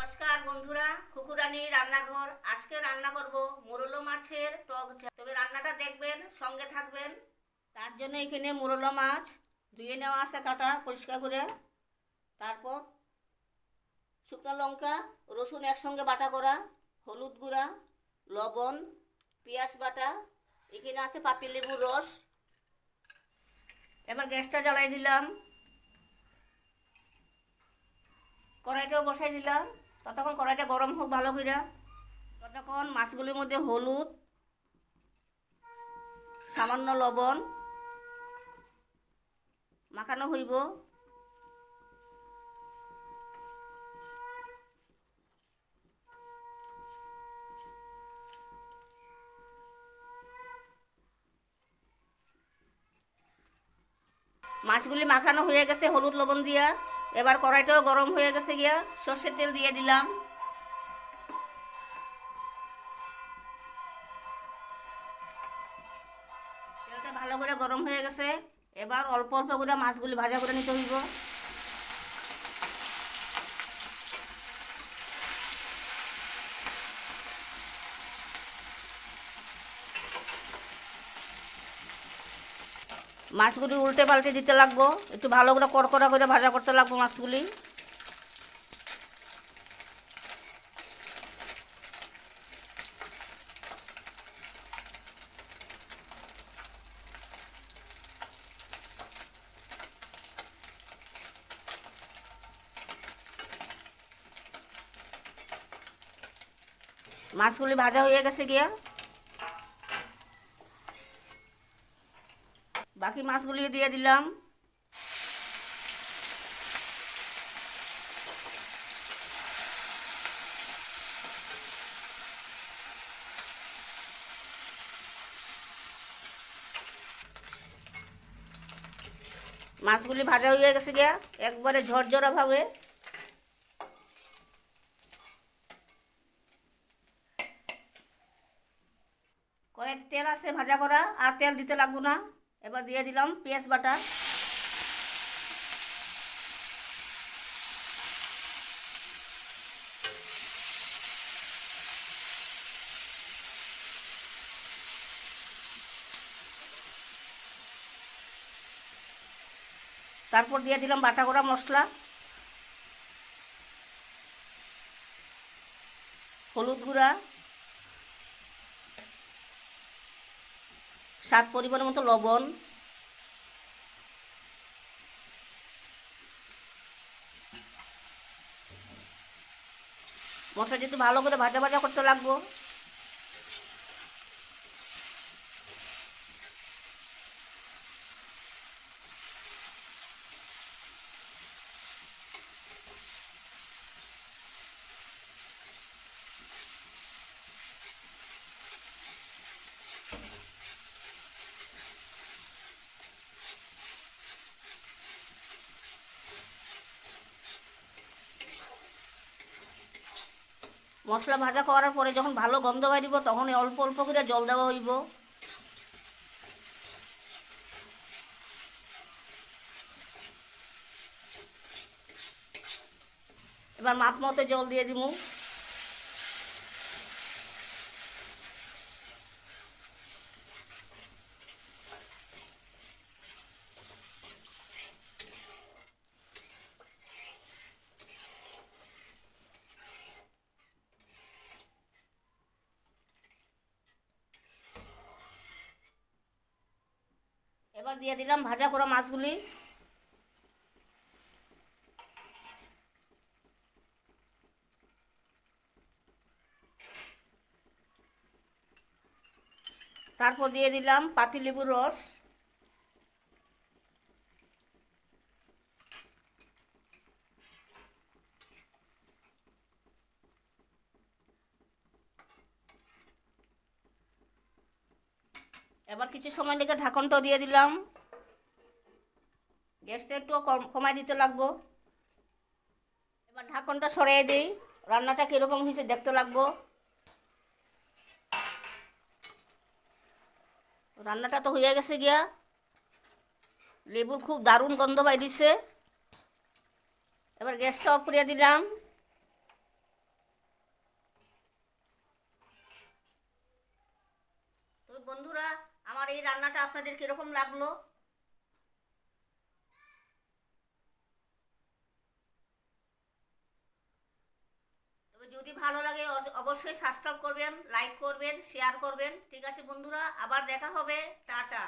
নমস্কার বন্ধুরা খুকুরানি রান্নাঘর। আজকে রান্না করব মোরলো মাছের টক তবে রান্নাটা দেখবেন, সঙ্গে থাকবেন। তার জন্য এখানে মোরলো মাছ ধুয়ে নেওয়া আছে কাটা পরিষ্কার করে। তারপর শুকনো লঙ্কা, রসুন একসঙ্গে বাটা করা, হলুদ গুঁড়া, লবণ, পেঁয়াজ বাটা, এখানে আছে পাতিলেবুর রস। এবার গ্যাসটা জ্বালাই দিলাম। কড়াইটাও বসাই দিলাম। ততক্ষণ কড়াইটা গরম হোক ভালো করে ততক্ষণ মাছগুলির মধ্যে হলুদ, সামান্য লবণ মাখানো হইব। মাছগুলি মাখানো হয়ে গেছে হলুদ লবণ দিয়া। এবার কড়াইটাও গরম হয়ে গেছে গিয়া, সর্ষের তেল দিয়ে দিলাম। তেলটা ভালো করে গরম হয়ে গেছে। এবার অল্প অল্প করে মাছগুলি ভাজা করে নিতে হইব। মাছগুলি উল্টে পাল্টে দিতে লাগবো। একটু ভালো করে কড়কড়া করে ভাজা করতে লাগবো মাছগুলি। মাছগুলি ভাজা হয়ে গেছে গিয়া। বাকি মাছগুলি দিয়ে দিলাম। মাছগুলি ভাজা হয়ে গেছে গিয়া, একবারে ঝরঝরা ভাবে। কয়েক তেল আছে ভাজা করা, আর তেল দিতে লাগবো না। এবার দিয়ে দিলাম পেঁয়াজ বাটা। তারপর দিয়ে দিলাম বাটা করা মশলা। হলুদ গুঁড়া। স্বাদ পরিমাণের মতো লবণ। মশলা যেহেতু ভালো করে ভাজা ভাজা করতে লাগবো। মশলা ভাজা করার পরে যখন ভালো গন্ধ বাড়িব তখন অল্প অল্প করে জল দেওয়া হইব। এবার মাপ মতো জল দিয়ে দিব। এবার দিয়ে দিলাম ভাজা করা মাছগুলি। তারপর দিয়ে দিলাম পাতিলেবুর রস। এবার কিছু সময় লেগে ঢাকনটা দিয়ে দিলাম। গ্যাসটা একটু কমাই দিতে লাগবো। এবার ঢাকনটা সরিয়ে দিই। রান্নাটা কীরকম হয়েছে দেখতে লাগবো। রান্নাটা তো হয়ে গেছে গিয়া। লেবুর খুব দারুণ গন্ধ বাই দিছে এবার গ্যাসটা অফ করিয়ে দিলাম। বন্ধুরা আমার এই রান্নাটা আপনাদের কীরকম লাগল? যদি ভালো লাগে অবশ্যই সাবস্ক্রাইব করবেন লাইক করবেন শেয়ার করবেন। ঠিক আছে বন্ধুরা, আবার দেখা হবে। টাটা।